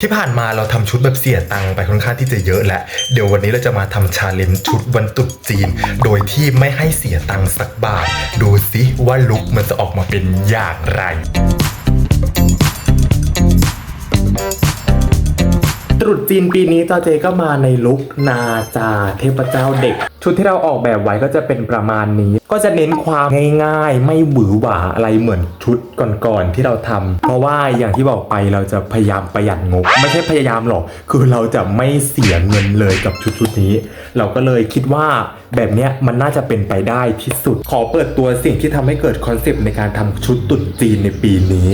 ที่ผ่านมาเราทำชุดแบบเสียตังค์ไปค่อนข้างที่จะเยอะแหละ เดี๋ยววันนี้เราจะมาทำชาเลนจ์ชุดวันตุดจีน โดยที่ไม่ให้เสียตังค์สักบาท ดูสิว่าลุคมันจะออกมาเป็นอย่างไร รุษจีนปีนี้จอเจก็มาในลุคนาจาเทพเจ้าเด็ก ชุดที่เราออกแบบไว้ก็จะเป็นประมาณนี้ ก็จะเน้นความง่ายๆ ไม่หวือหวาอะไรเหมือนชุดก่อนๆที่เราทำเพราะว่าอย่างที่บอกไปเราจะพยายามประหยัดงบ ไม่ใช่พยายามหรอก คือเราจะไม่เสียเงินเลยกับชุดชุดนี้ เราก็เลยคิดว่าแบบเนี้ยมันน่าจะเป็นไปได้ที่สุด ขอเปิดตัวสิ่งที่ทำให้เกิดคอนเซปต์ในการทำชุดตรุษจีนในปีนี้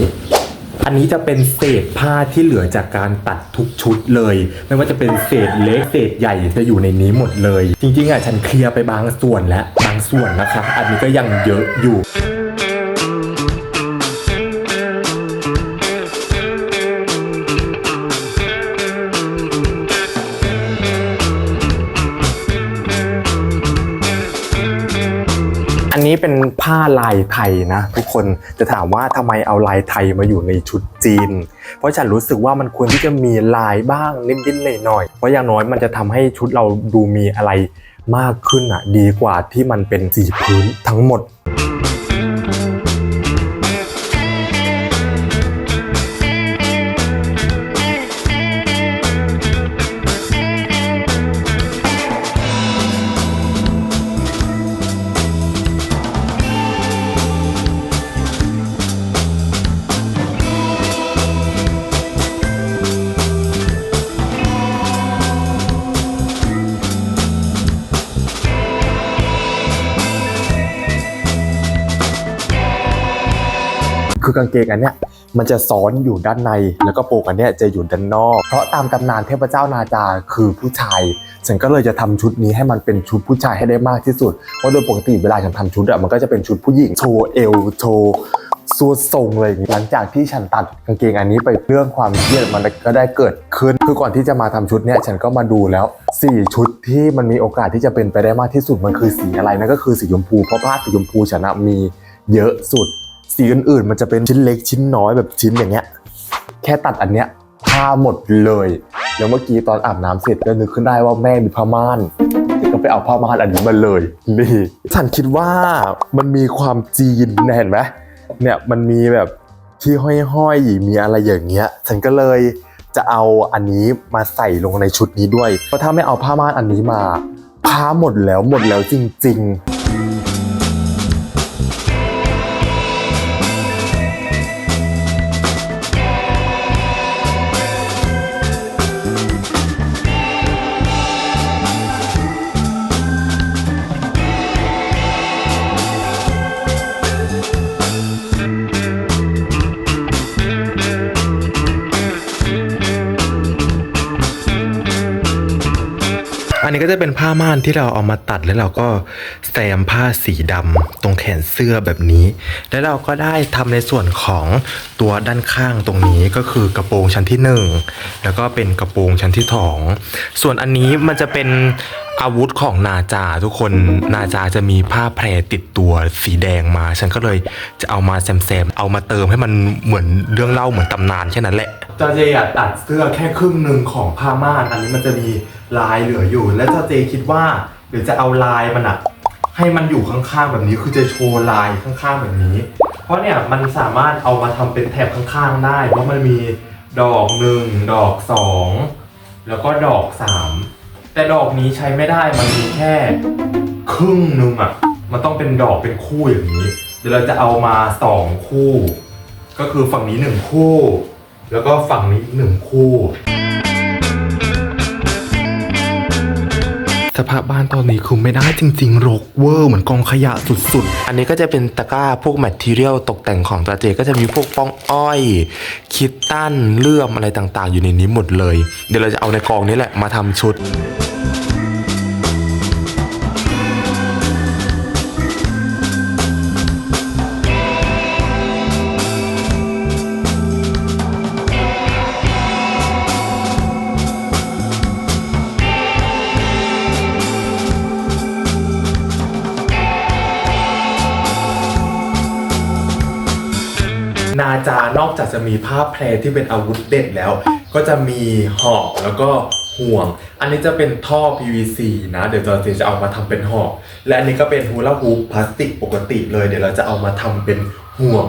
อันนี้จะเป็นเศษผ้าที่เหลือจากการตัดทุกชุดเลย ไม่ว่าจะเป็นเศษเล็กเศษใหญ่จะอยู่ในนี้หมดเลย จริงๆอะฉันเคลียร์ไปบางส่วนแล้วบางส่วนนะคะ อันนี้ก็ยังเยอะอยู่ อันนี้เป็นผ้าลายไทยนะ ทุกคนจะถามว่าทำไมเอาลายไทยมาอยู่ในชุดจีน เพราะฉันรู้สึกว่ามันควรที่จะมีลายบ้างนิดๆหน่อยๆเพราะอย่างน้อยมันจะทำให้ชุดเราดูมีอะไรมากขึ้นอะ ดีกว่าที่มันเป็นสีพื้นทั้งหมด คือกางเกงอันเนี้ยมันจะซ้อนอยู่ด้านใน แล้วก็โปกอันเนี้ยจะอยู่ด้านนอก เพราะตามตำนานเทพเจ้านาจาคือผู้ชาย ฉันก็เลยจะทำชุดนี้ให้มันเป็นชุดผู้ชายให้ได้มากที่สุด เพราะโดยปกติเวลาฉันทำชุดอะมันก็จะเป็นชุดผู้หญิงโชว์เอวโชว์สวดทรงอะไรอย่หลังจากที่ฉันตัดกางเกงอันนี้ไปเรื่องความเครียดมันก็ได้เกิดขึ้น คือก่อนที่จะมาทำชุดเนี้ยฉันก็มาดูแล้วสี่ชุดที่มันมีโอกาสที่จะเป็นไปได้มากที่สุดมันคือสีอะไรนั่นก็คือสีชมพูเพราะผ้าสีชมพูฉันมีเยอะสุด สีอื่นๆ มันจะเป็นชิ้นเล็กชิ้นน้อยแบบชิ้นอย่างเงี้ย แค่ตัดอันเนี้ยผ้าหมดเลยแล้วเมื่อกี้ตอนอาบน้ำเสร็จก็นึกขึ้นได้ว่าแม่มีผ้าม่านก็ไปเอาผ้าม่านอันนี้มาเลยนี่ฉันคิดว่ามันมีความจีนนะเห็นไหมเนี่ยมันมีแบบที่ห้อยๆมีอะไรอย่างเงี้ย ฉันก็เลยจะเอาอันนี้มาใส่ลงในชุดนี้ด้วย เพราะถ้าไม่เอาผ้าม่านอันนี้มา ผ้าหมดแล้วหมดแล้วจริง ๆ อันนี้ก็จะเป็นผ้าม่านที่เราเอามาตัดแล้วเราก็แซมผ้าสีดำตรงแขนเสื้อแบบนี้ แล้วเราก็ได้ทำในส่วนของตัวด้านข้างตรงนี้ก็คือกระโปรงชั้นที่หนึ่งแล้วก็เป็นกระโปรงชั้นที่สองส่วนอันนี้มันจะเป็น อาวุธของนาจาทุกคนนาจาจะมีผ้าแพรติดตัวสีแดงมา ฉันก็เลยจะเอามาแซมๆเอามาเติมให้มันเหมือนเรื่องเล่าเหมือนตำนานแค่นั้นแหละจาเจอยากตัดเสื้อแค่ครึ่งหนึ่งของผ้าม่านอันนี้มันจะมีลายเหลืออยู่ และจาเจคิดว่าเดี๋ยวจะเอาลายมันอะให้มันอยู่ข้างๆแบบนี้คือจะโชว์ลายข้างๆแบบนี้ เพราะเนี่ยมันสามารถเอามาทำเป็นแถบข้างๆได้ เพราะมันมีดอกหนึ่งดอกสองแล้วก็ดอกสาม แต่ดอกนี้ใช้ไม่ได้มันมีแค่ ครึ่งหนึงอะ มันต้องเป็นดอกเป็นคู่อย่างนี้ เดี๋ยวเราจะเอามาสองคู่ ก็คือฝั่งนี้หนึ่งคู่ แล้วก็ฝั่งนี้อีกหนึ่งคู่ สภาพบ้านตอนนี้คือไม่ได้จริงๆรกเวอร์เหมือนกองขยะสุดๆ อันนี้ก็จะเป็นตะกร้าพวกแมททีเรียลตกแต่งของตาเจก็จะมีพวกป้องอ้อย คิดตั้นเลื่อมอะไรต่างๆ อยู่ในนี้หมดเลย เดี๋ยวเราจะเอาในกองนี้แหละมาทำชุด นาจานอกจากจะมีผ้าแพรที่เป็นอาวุธเด็ดแล้ว ก็จะมีหอกแล้วก็ห่วง อันนี้จะเป็นท่อ PVC นะ เดี๋ยวจอร์จจะเอามาทำเป็นหอก และอันนี้ก็เป็นฮูลาฮูปพลาสติกปกติเลย เดี๋ยวเราจะเอามาทำเป็นห่วง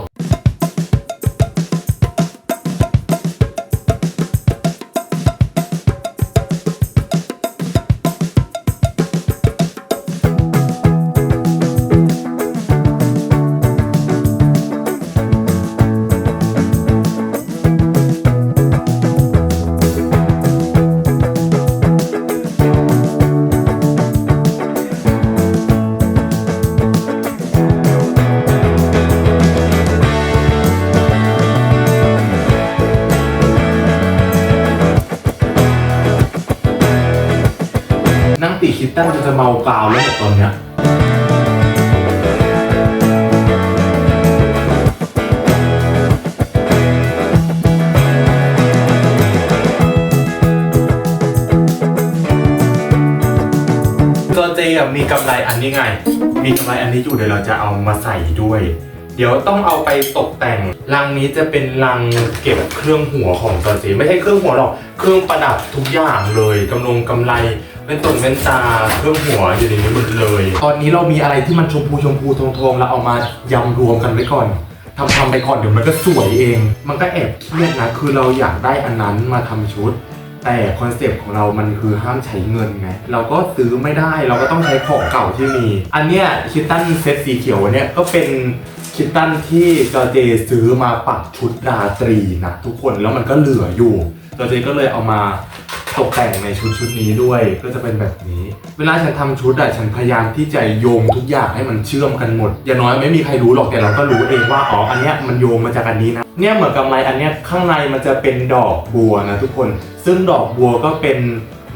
คิดตั้งจนจะเมากาวแล้วเนี่ยตอนเนี้ยตัวเจอะมีกำไรอันนี้ไง มีกำไรอันนี้อยู่เดี๋ยวเราจะเอามาใส่ด้วย เดี๋ยวต้องเอาไปตกแต่งลังนี้จะเป็นลังเก็บเครื่องหัวของตัวเจไม่ใช่เครื่องหัวหรอก เครื่องประดับทุกอย่างเลยกำลงกำไร เป็นต้นเป็นตาเครื่องหัวอยู่ในนี้หมดเลย ตอนนี้เรามีอะไรที่มันชมพูชมพูทองทองๆแล้วเอามายำรวมกันไว้ก่อนทำทำไปก่อนเดี๋ยวมันก็สวยเอง มันก็แอบเครียดนะคือเราอยากได้อันนั้นมาทำชุด แต่คอนเซปต์ของเรามันคือห้ามใช้เงินไงเราก็ซื้อไม่ได้เราก็ต้องใช้ของเก่าที่มี อันเนี้ยคิตตันเซตสีเขียวอันเนี้ยก็เป็นคิตตันที่จอร์เจซื้อมาปักชุดราตรีนะทุกคนแล้วมันก็เหลืออยู่จอร์เจก็เลยเอามา ตกแต่งในชุดชุดนี้ด้วย ก็จะเป็นแบบนี้ เวลาฉันทำชุดอะฉันพยายามที่จะโยงทุกอย่างให้มันเชื่อมกันหมด อย่างน้อยไม่มีใครรู้หรอกแต่เราก็รู้เองว่าอ๋ออันเนี้ยมันโยงมาจากอันนี้นะ เนี่ยเหมือนกำไรอันเนี้ยข้างในมันจะเป็นดอกบัวนะทุกคน ซึ่งดอกบัวก็เป็น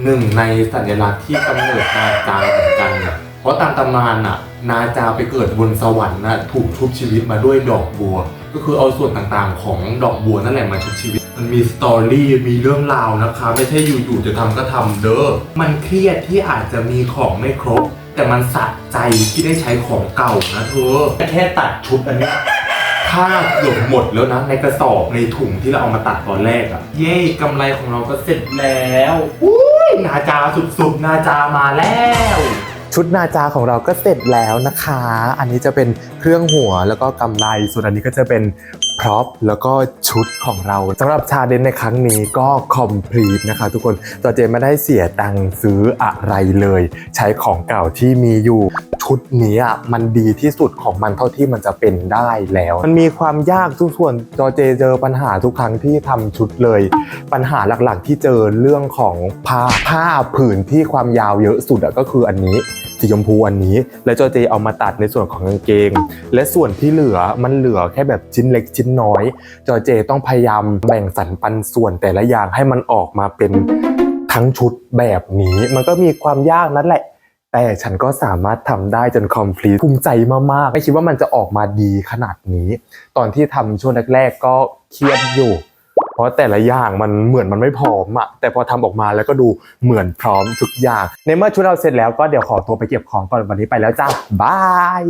หนึ่งในสัญลักษณ์ที่กำเนิดนาจาเหมือนกันนะเพราะตามตำนานน่ะนาจาไปเกิดบนสวรรค์นะถูกชุบชีวิตมาด้วยดอกบัว ก็คือเอาส่วนต่างๆ ของดอกบัวนั่นแหละมาชุบชีวิต มันมีสตอรี่มีเรื่องราวนะคะ ไม่ใช่อยู่ๆจะทำก็ทำเด้อมันเครียดที่อาจจะมีของไม่ครบ แต่มันสะใจที่ได้ใช้ของเก่านะเธอแค่ตัดชุดอันเนี้ยผ้าเกือบหมดแล้วนะ ในกระสอบในถุงที่เราเอามาตัดตอนแรกอะเย้กำไรของเราก็เสร็จแล้วอุ้ยนาจาสุดๆนาจามาแล้ว ชุดนาจาของเราก็เสร็จแล้วนะคะ อันนี้จะเป็นเครื่องหัวแล้วก็กำไร ส่วนอันนี้ก็จะเป็น พร็อพแล้วก็ชุดของเราสำหรับชาเดนในครั้งนี้ก็คอมพลีทนะคะทุกคนตัวเจไม่ได้เสียตังค์ซื้ออะไรเลย ใช้ของเก่าที่มีอยู่ชุดนี้อะมันดีที่สุดของมันเท่าที่มันจะเป็นได้แล้ว มันมีความยากทุกส่วนจอเจเจอปัญหาทุกครั้งที่ทำชุดเลย ปัญหาหลักๆที่เจอเรื่องของผ้าผ้าผืนที่ความยาวเยอะสุดอะก็คืออันนี้ สีชมพูอันนี้ แล้วจอเจเอามาตัดในส่วนของกางเกง และส่วนที่เหลือมันเหลือแค่แบบชิ้นเล็กชิ้นน้อย จอเจต้องพยายามแบ่งสรรปันส่วนแต่ละอย่างให้มันออกมาเป็นทั้งชุดแบบนี้ มันก็มีความยากนั่นแหละแต่ฉันก็สามารถทำได้จนคอมพลีทภูมิใจมากๆ ไม่คิดว่ามันจะออกมาดีขนาดนี้ ตอนที่ทำช่วงแรกๆก็เครียดอยู่ ราะแต่ละอย่างมันเหมือนมันไม่พร้อมอะแต่พอทำออกมาแล้วก็ดูเหมือนพร้อมทุกอย่าง ในเมื่อชุดเราเสร็จแล้วก็เดี๋ยวขอตัวไปเก็บของก่อนวันนี้ไปแล้วจ้าบาย